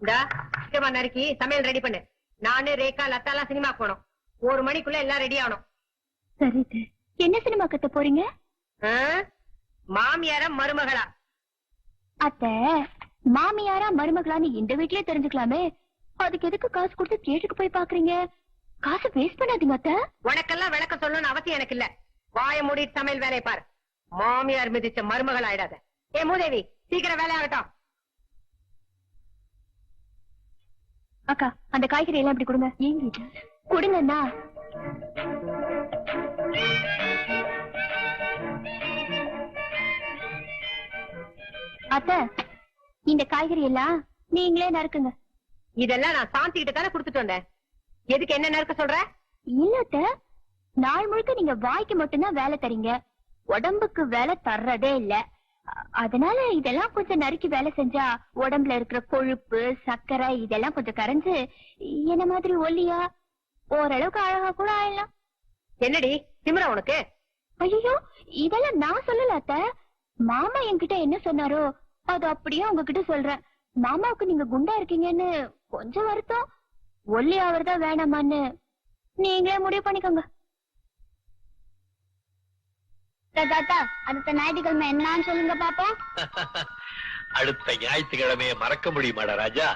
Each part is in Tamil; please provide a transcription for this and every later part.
சீக்கிரமா நறுக்கி சமையல் ரெடி பண்ணு. நானு ரேகா லத்தாலாம் சினிமா போனோம் ஒரு மணிக்குள்ள எல்லாம் ரெடி ஆகணும். சரி என்ன சினிமா கத்த போறீங்க? மாமியாரா மருமகளா? அத்த மாமியாரா மருமகளான்னு இந்த வீட்லயே தெரிஞ்சுக்கலாமே. அதுக்கு எதுக்கு காசு கொடுத்து தியேட்டருக்கு போய் பாக்குறீங்க காசு வேஸ்ட் பண்ணாதீங்க அத்த. உனக்கெல்லாம் விளக்க சொல்லணும்னு அவசியம் எனக்கு இல்ல. வாய மூடிட்டு சமையல் வேலையை பாரு. மாமியார் மிதிச்ச மருமகள் ஆயிடாத ஏ மூதேவி சீக்கிரம் வேலை ஆகட்டும் அக்கா அந்த காய்கறி எல்லாம் இப்படி கொடுங்க. ஏங்கிட்ட? கொடுங்கண்ணா. அத்த இந்த காய்கறி எல்லாம் நீங்களே நறுக்குங்க. இதெல்லாம் நான் சாந்தி கிட்ட தானே கொடுத்துட்டு வந்தேன். எதுக்கு என்ன நறுக்க சொல்ற? இல்ல அத்த நாள் முழுக்க நீங்க வாய்க்கு மட்டும்தான் வேலை தரீங்க. உடம்புக்கு வேலை தர்றதே இல்ல. அதனால இதெல்லாம் கொஞ்சம் நறுக்கி வேலை செஞ்சா உடம்புல இருக்கிற கொழுப்பு சர்க்கரை இதெல்லாம் கொஞ்சம் கரைஞ்சு என்ன மாதிரி ஒல்லியா? ஓரளவுக்கு அழகா கூட ஆயிடலாம். என்னடி? திமிரா உனக்கு? ஐயோ இதெல்லாம் நான் சொல்லல அத்த. மாமா என்கிட்ட என்ன சொன்னாரோ அது அப்படியே உங்ககிட்ட சொல்றேன். மாமாவுக்கு நீங்க குண்டா இருக்கீங்கன்னு கொஞ்சம் வருத்தம். ஒல்லி ஆவறதா வேணாமான்னு நீங்களே முடிவு பண்ணிக்கோங்க. தாத்தா அடுத்த ஞாயிற்றுக்கிழமை என்னன்னு சொல்லுங்க பாப்போம். அடுத்த ஞாயிற்றுக்கிழமையை மறக்க முடியுமாடா ராஜா?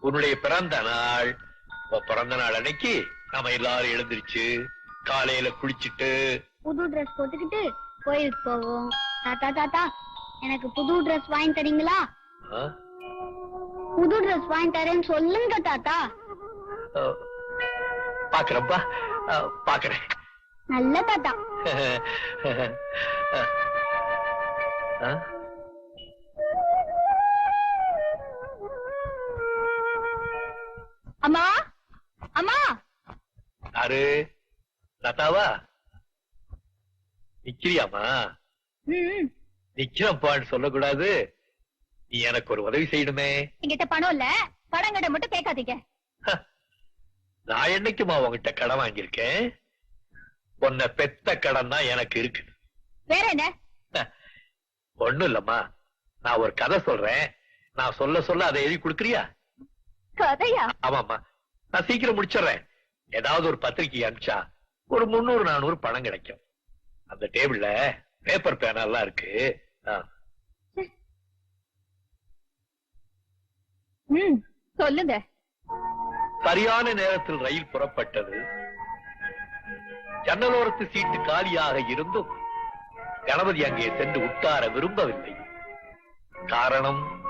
உன்னுடைய பிறந்த நாள். பிறந்த நாள் அன்னைக்கு நாம எல்லாரும் எழுந்திருச்சு காலையில குளிச்சிட்டு புது ட்ரெஸ் போட்டுக்கிட்டு கோயிலுக்கு போவோம். தாத்தா தாத்தா எனக்கு புது ட்ரெஸ் வாங்கி தரீங்களா? புது ட்ரெஸ் வாங்கி தரேன்னு சொல்லுங்க தாத்தா. ஆ, பாக்குறேன். நல்ல தாத்தா? அம்மா அம்மா. யாரு? லதாவா நிக்கிறியாமா நிக்கிறப்பான்னு சொல்லக்கூடாது. நீ எனக்கு ஒரு உதவி செய்யணுமே. என்கிட்ட பணம் இல்ல. பணம் மட்டும் கேட்காதீங்க. நான் என்னைக்குமா உன்கிட்ட கடன் வாங்கியிருக்கேன்? உன்னை பெத்த கடன் தான் எனக்கு இருக்கு. வேற என்ன? ஒண்ணும் இல்லம்மா. நான் ஒரு கதை சொல்றேன். நான் சொல்ல சொல்ல அதை எழுதி கொடுக்குறியா? கதையா? ஆமாம்மா. நான் சீக்கிரம் முடிச்சிடுறேன். ஏதாவது ஒரு பத்திரிக்கை அனுப்பிச்சா ஒரு முந்நூறு நானூறு பணம் கிடைக்கும். அந்த டேபிள்ல பேப்பர் பேனா எல்லாம் இருக்கு. சொல்லுங்க. சரியான நேரத்தில் ரயில் புறப்பட்டது. ஜன்னலோரத்து சீட்டு காலியாக இருந்தும் கணபதி அங்கே சென்று உட்கார விரும்பவில்லை. காரணம்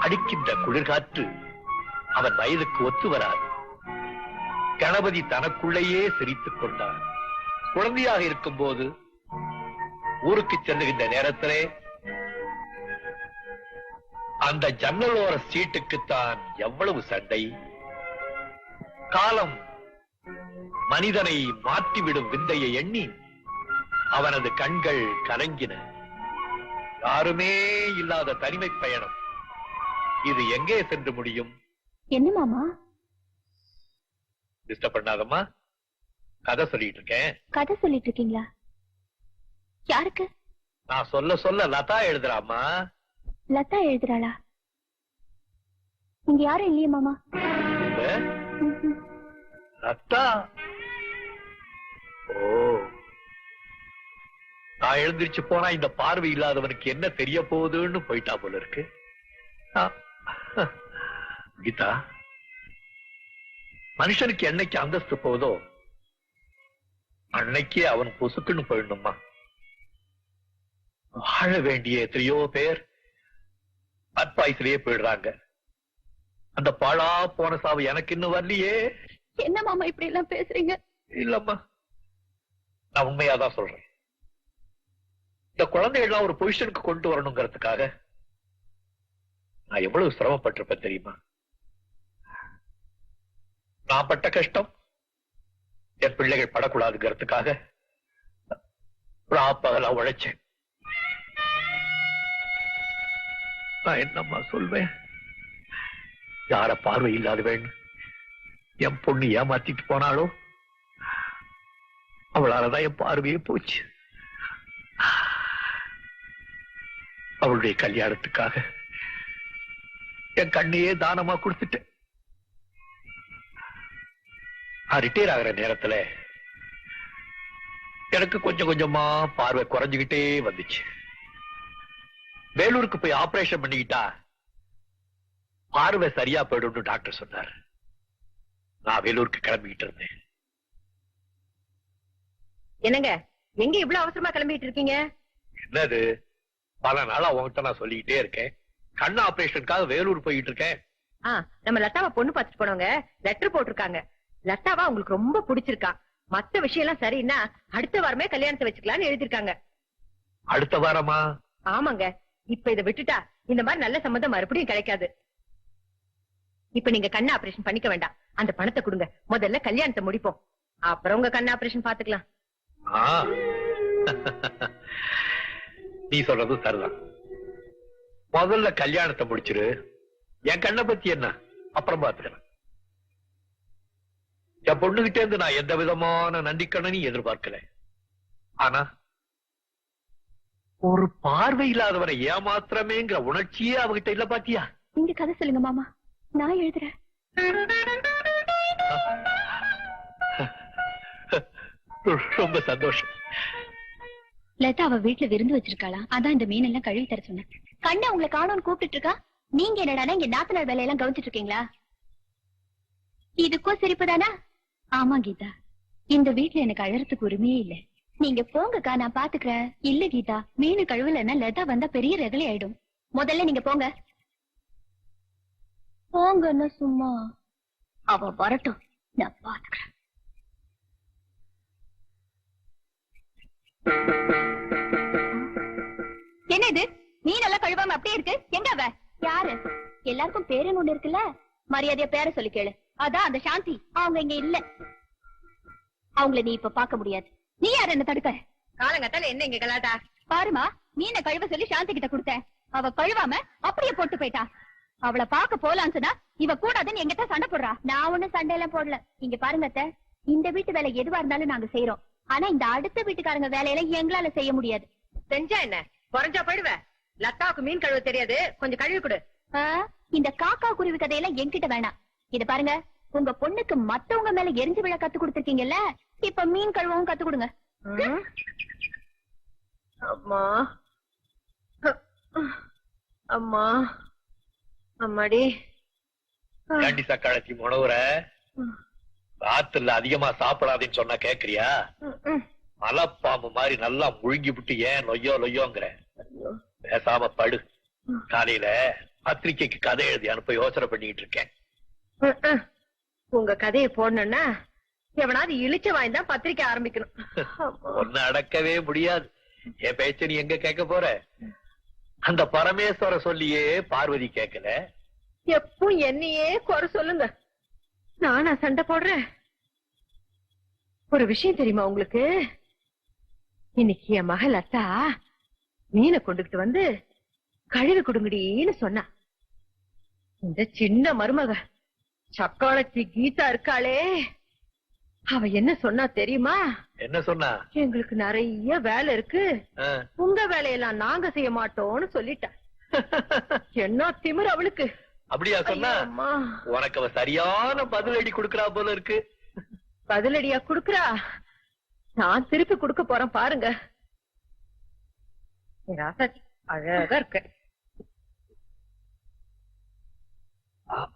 அடிக்கின்ற குளிர்காற்று அவன் வயதுக்கு ஒத்து வராது. கணபதி தனக்குள்ளேயே சிரித்துக் கொண்டான். குழந்தையாக இருக்கும் போது ஊருக்கு செல்லுகின்ற நேரத்திலே அந்த ஜன்னலோர சீட்டுக்குத்தான் எவ்வளவு சண்டை? காலம் மனிதனை மாற்றிவிடும் விந்தையை எண்ணி அவனது கண்கள் கலங்கின. யாருமே இல்லாத தனிமை பயணம். இது எங்கே சென்று முடியும்? என்ன மாமா? டிஸ்டர்ப் பண்ணாதம்மா கதை சொல்லிட்டு இருக்கேன் கதை சொல்லிட்டு இருக்கீங்களா யாருக்கு? நான் சொல்ல சொல்ல லதா எழுதுறாமா லதா எழுதுறாளா? இங்க யாரும் இல்லையே மாமா. ரத்தா? ஓ. நான் எழுந்திருச்சு போனா இந்த பார்வை இல்லாதவனுக்கு என்ன தெரிய போகுதுன்னு போயிட்டா போல இருக்கு. கீதா மனுஷனுக்கு என்னைக்கு அந்தஸ்து போதோ அன்னைக்கே அவன் பொசுக்குன்னு போயிடணுமா? வாழ வேண்டிய எத்தனையோ பேர் அட்பாய்ஸ்லயே போயிடுறாங்க. அந்த பாழா போன சாவு எனக்கு இன்னும் வரலையே. என்ன மாமா இப்படி எல்லாம் பேசுறீங்க? இல்லம்மா. நான் உண்மையாதான் சொல்றேன். இந்த குழந்தைகள்லாம் ஒரு பொசிஷனுக்கு கொண்டு வரணுங்கிறதுக்காக நான் எவ்வளவு சிரமப்பட்டிருப்பேன் தெரியுமா? நான் பட்ட கஷ்டம் என் பிள்ளைகள் படக்கூடாதுங்கிறதுக்காக ராப்பகலா உழைச்சேன். நான் என்னம்மா சொல்வேன்? யார பார்வை இல்லாதவன்? என் பொண்ணு ஏமாத்திட்டு போனாலோ அவளாலதான் என் பார்வையே போச்சு. அவளுடைய கல்யாணத்துக்காக என் கண்ணையே தானமா கொடுத்துட்டேன். நான் ரிட்டையர் ஆகுற நேரத்துல எனக்கு கொஞ்சம் கொஞ்சமா பார்வை குறைஞ்சுகிட்டே வந்துச்சு. வேலூருக்கு போய் ஆபரேஷன் பண்ணிக்கிட்டா பார்வை சரியா போயிடும்னு டாக்டர் சொன்னார். நான் வேலூருக்கு கிளம்பிக்கிட்டு இருந்தேன். என்னங்க எங்க இவ்வளவு அவசரமா கிளம்பிட்டு இருக்கீங்க? என்னது? பல நாளா உன்கிட்ட நான் சொல்லிக்கிட்டே இருக்கேன். கண் ஆபரேஷனுக்காக வேலூர் போயிட்டு இருக்கேன். ஆ நம்ம லதாவை பொண்ணு பார்த்துட்டு போனவங்க லெட்டர் போட்டிருக்காங்க. லதாவா உங்களுக்கு ரொம்ப பிடிச்சிருக்கா. மத்த விஷயம் எல்லாம் சரின்னா அடுத்த வாரமே கல்யாணத்தை வச்சுக்கலாம்னு எழுதிருக்காங்க அடுத்த வாரமா? ஆமாங்க. இப்ப இதை விட்டுட்டா இந்த மாதிரி நல்ல சம்மந்தம் மறுபடியும் கிடைக்காது. இப்ப நீங்க கண்ணு ஆபரேஷன் பண்ணிக்க வேண்டாம். அந்த பணத்தை கொடுங்க. முதல்ல கல்யாணத்தை முடிப்போம். அப்புறம் உங்க கண்ணு ஆபரேஷன் பாத்துக்கலாம். நீ சொல்றது சரிதான். முதல்ல கல்யாணத்தை முடிச்சிரு. என் கண்ணை பத்தி என்ன? அப்புறம் பாத்துக்கிறேன் என் பொண்ணுகிட்ட இருந்து நான் எந்த விதமான நன்றிக்கண்ணனையும் எதிர்பார்க்கல. ஆனா ஒரு பார்வை இல்லாதவரை ஏமாத்திரமேங்கிற உணர்ச்சியே அவகிட்ட இல்ல பாத்தியா? நீங்க கதை சொல்லுங்க மாமா. நான் எழுதுறேன். ரொம்ப சந்தோஷம். லதா அவ வீட்டுல விருந்து வச்சிருக்காளா? அதான் இந்த மீன் எல்லாம் கழுவி தர சொன்னேன். கண்ணை உங்களை காணோம்னு கூப்பிட்டு இருக்கா நீங்க என்னடா இங்க நாத்தனார் வேலையெல்லாம் கவனிச்சிட்டு இருக்கீங்களா இதுக்கும் சிரிப்புதானா? ஆமா கீதா. இந்த வீட்டுல எனக்கு அழறதுக்கு உரிமையே இல்ல. நீங்க போங்கக்கா நான் பாத்துக்கிறேன். இல்ல கீதா. மீன் கழுவலன்னா லதா வந்தா பெரிய ரகலை ஆயிடும் முதல்ல நீங்க போங்க. போங்கன்னா சும்மா. அவ வரட்டும். நான் பாத்துக்கிறேன். என்ன இது? மீன் எல்லாம் கழுவாம அப்படியே இருக்கு. எங்க அவ? யாரு? எல்லாருக்கும் பேருன்னு ஒண்ணு இருக்குல்ல? மரியாதையா பேரை சொல்லி கேளு. அதான் அந்த சாந்தி. அவங்க இங்க இல்ல. அவங்கள நீ இப்ப பார்க்க முடியாது. நீ யார் என்ன தடுக்க? காலங்கத்தால என்ன இங்க கலாட்டா? பாருமா மீனை கழுவ சொல்லி சாந்தி கிட்ட கொடுத்தேன் அவ கழுவாம அப்படியே போட்டு போயிட்டா. அவளை பாக்க போலான்னு சொன்னா இவ கூடாதுன்னு எங்கிட்ட சண்டை போடுறா. நான் ஒண்ணும் சண்டை எல்லாம் போடல. இங்க பாருங்க இந்த வீட்டு வேலை எதுவா இருந்தாலும் நாங்க செய்யறோம் ஆனா இந்த அடுத்த வீட்டுக்காரங்க வேலையெல்லாம் எங்களால செய்ய முடியாது. செஞ்சா என்ன? குறைஞ்சா போயிடுவ. லதாவுக்கு மீன் கழுவ தெரியாது. கொஞ்சம் கழுவி கொடு. இந்த காக்கா குருவி கதையெல்லாம் என்கிட்ட வேணாம். இத பாருங்க. உங்க பொண்ணுக்கு மத்தவங்க மேல எரிஞ்சு விழ கத்து கொடுத்திருக்கீங்கல்ல? இப்ப மீன் கழுவவும் கத்து கொடுங்க. அம்மா. அம்மா. அம்மாடி ஏண்டி சக்காலத்தி உணவுற ராத்திரில அதிகமா சாப்பிடாதேன்னு சொன்னா கேக்குறியா. மலைப்பாம்பு மாதிரி நல்லா முழுங்கி விட்டு ஏன் லொய்யோ லொய்யோங்கிற பேசாம படு. காலையில பத்திரிக்கைக்கு கதை எழுதி அனுப்ப யோசனை பண்ணிட்டு இருக்கேன். உங்க கதையை போடணும்னா எவனாவது இழிச்ச வாய்ந்தான் பத்திரிக்கை ஆரம்பிக்கணும். ஒன்னு அடக்கவே முடியாது. என் பேச்ச நீ எங்க கேட்க போற? அந்த பரமேஸ்வர சொல்லியே பார்வதி கேட்கல எப்பவும் என்னையே குறை சொல்லுங்க. நானா சண்டை போடுறேன் ஒரு விஷயம் தெரியுமா உங்களுக்கு? இன்னைக்கு என் மகள் அத்தா மீனை கொண்டுகிட்டு வந்து கழுவி கொடுங்கடின்னு சொன்னா. இந்த சின்ன மருமக சக்காலத்தி கீதா இருக்காளே. அவ என்ன சொன்னா தெரியுமா? என்ன சொன்னா? எங்களுக்கு நிறைய வேலை இருக்கு. உங்க வேலையெல்லாம் நாங்க செய்ய மாட்டோம்னு சொல்லிட்டா என்ன திமிரு அவளுக்கு. அப்படியா சொன்னா. உனக்கு அவ சரியான பதிலடி கொடுக்கறா போல இருக்கு. பதிலடியா குடுக்குறா? நான் திருப்பி குடுக்க போறேன் பாருங்க. அழகா இருக்கு.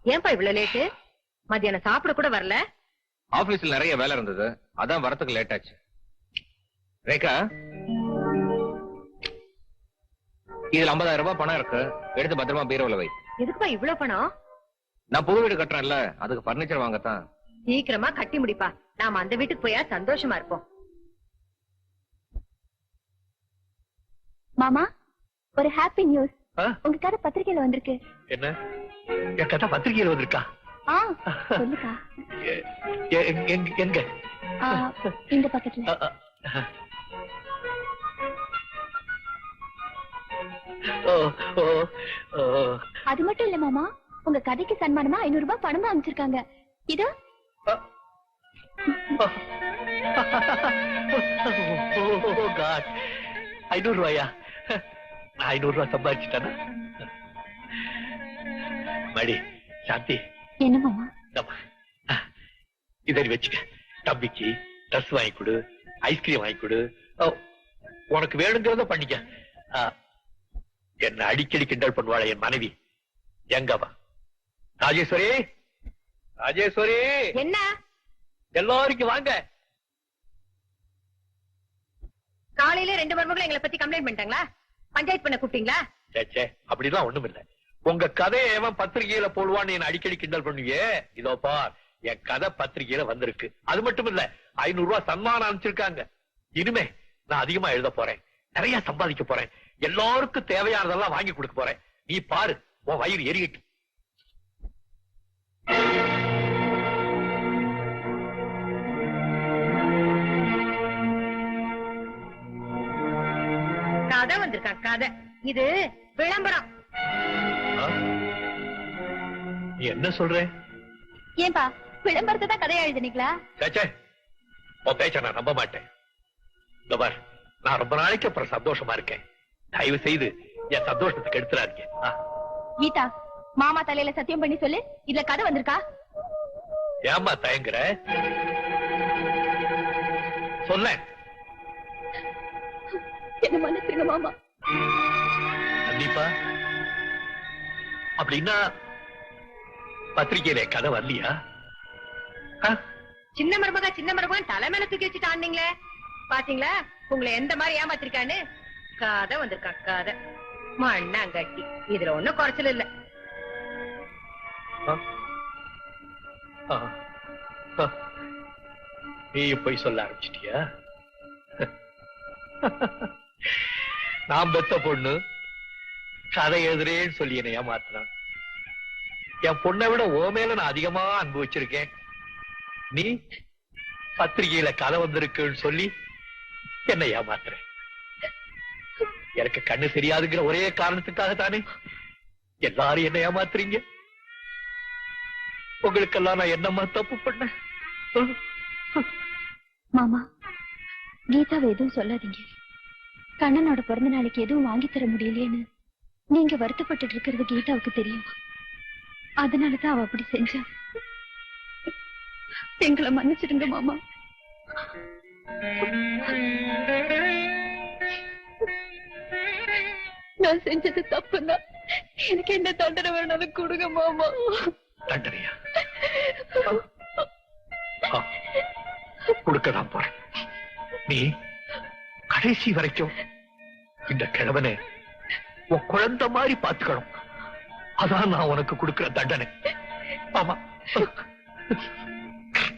ஏன்பா இவ்வளவு லேட்டு மத்தியானம் சாப்பிட கூட வரல. ஆபீஸ்ல நிறைய வேலை இருந்தது. அதான் வரத்துக்கு லேட் ஆச்சு. ரேகா இதுல 50000 ரூபாய் பணம் இருக்கு. எடுத்து பத்திரமா பீரோல வை. எதுக்குப்பா இவ்வளவு பணம்? நான் புது வீடு கட்டுறேன்ல அதுக்கு பர்னிச்சர் வாங்கத்தான். சீக்கிரமா கட்டி முடிப்பா. நாம அந்த வீட்டுக்கு போயா சந்தோஷமா இருப்போம். மாமா ஒரு ஹாப்பி நியூஸ் ஆ? உங்க கதை பத்திரிக்கையில வந்திருக்கு. என்ன? என் கதை பத்திரிகையில் வந்திருக்கா? ஆ சொல்லுக்கா எ- எ- எங்க- இந்த பக்கத்துல. அது மட்டும் இல்ல மாமா. உங்க கதைக்கு சன்மானமா ஐநூறு ரூபாய் பணமா அமைச்சிருக்காங்க இது. ஐநூறு ரூபாயா? ஐநூறு ரூபாய் சம்பாதிச்சிட்டேனா? மடி சாந்தி. என்ன மாமா? இந்தாம்மா. ஆ, இதை நீ வச்சுக்க. தம்பிக்கு ட்ரெஸ் வாங்கி கொடு ஐஸ்கிரீம் வாங்கி கொடு. உனக்கு வேணுங்கிறத பண்ணிக்க. என்ன அடிக்கடி கிண்டல் பண்ணுவாளே என் மனைவி. எங்கவா ராஜேஸ்வரி? ராஜேஸ்வரி? என்ன? எல்லாருக்கும் வாங்க. காலையில ரெண்டு மருமகளும் எங்களை பத்தி கம்ப்ளைண்ட் பண்ணிட்டாங்களா? பஞ்சாயத்து பண்ண கூப்பிட்டீங்களா? சே, சே அப்படிலாம் ஒண்ணும் இல்ல உங்க கதையை பத்திரிகையில போடுவான்னு என்ன அடிக்கடி கிண்டல் பண்ணுவியே? இதோ பார். என் கதை பத்திரிகையில வந்திருக்கு. அது மட்டும் இல்ல ஐநூறு ரூபாய் சன்மானம் அனுப்பிச்சிருக்காங்க. இனிமே நான் அதிகமா எழுத போறேன். நிறைய சம்பாதிக்க போறேன். எல்லாருக்கும் தேவையானதெல்லாம் வாங்கி கொடுக்க போறேன். நீ பாரு உன் வயிறு எரியட்டு கதை வந்திருக்கா கதை. இது விளம்பரம். என்ன சொல்ற? ஏன்பா? விளம்பரத்தை தான் கதையா எழுதுனீங்களா? சேச்சே உன் பேச்ச நான் நம்ப மாட்டேன். நான் ரொம்ப நாளைக்கு அப்புறம் சந்தோஷமா இருக்கேன். தயவு செய்து என் சந்தோஷத்துக்கு எடுத்துறாதீங்க கீதா மாமா தலையில சத்தியம் பண்ணி சொல்லு. இதுல கதை வந்திருக்கா? ஏம்மா தயங்குற? சொல்ல. என்ன மன்னிச்சிருங்க மாமா. கண்டிப்பா அப்படின்னா பத்திரிகையில கதை வரலையா? சின்ன மருமக சின்ன மருமகன் தலைமையில தூக்கி வச்சுட்டு ஆண்டீங்களே பாத்தீங்களா? உங்களை எந்த மாதிரி ஏமாத்திருக்கான்னு? கதை வந்திருக்கா கதை. மண்ணாங்கட்டி. இதுல ஒண்ணும் குறைச்சல் இல்ல. நீ போய் சொல்ல ஆரம்பிச்சிட்டியா? நான் பெத்த பொண்ணு. கதை எழுதுறேன்னு சொல்லி என்னை ஏமாத்தினான் என் பொண்ணை விட ஓ மேல நான் அதிகமா அன்பு வச்சிருக்கேன். நீ பத்திரிகையில கதை வந்திருக்குன்னு சொல்லி என்ன ஏமாத்துற. எனக்கு கண்ணு தெரியாதுங்கிற ஒரே காரணத்துக்காக தானே எல்லாரும் என்ன ஏமாத்துறீங்க? உங்களுக்கெல்லாம் நான் என்னம்மா தப்பு பண்ண மாமா கீதாவை எதுவும் சொல்லாதீங்க. கண்ணனோட பிறந்த நாளைக்கு எதுவும் வாங்கி தர முடியலையேன்னு நீங்க வருத்தப்பட்டு இருக்கிறது கீதாவுக்கு தெரியும். அதனாலதான் அவ அப்படி செஞ்சா. எங்களை மன்னிச்சிடுங்க மாமா. நான் செஞ்சது தப்புதான் எனக்கு என்ன தண்டனை வேணாலும் கொடுங்க மாமா. தண்டனையா? கொடுக்கதான் போறேன். நீ கடைசி வரைக்கும் இந்த கிழவனை உன் குழந்தை மாதிரி பாத்துக்கணும் அதான் நான் உனக்கு கொடுக்கிற தண்டனை. ஆமா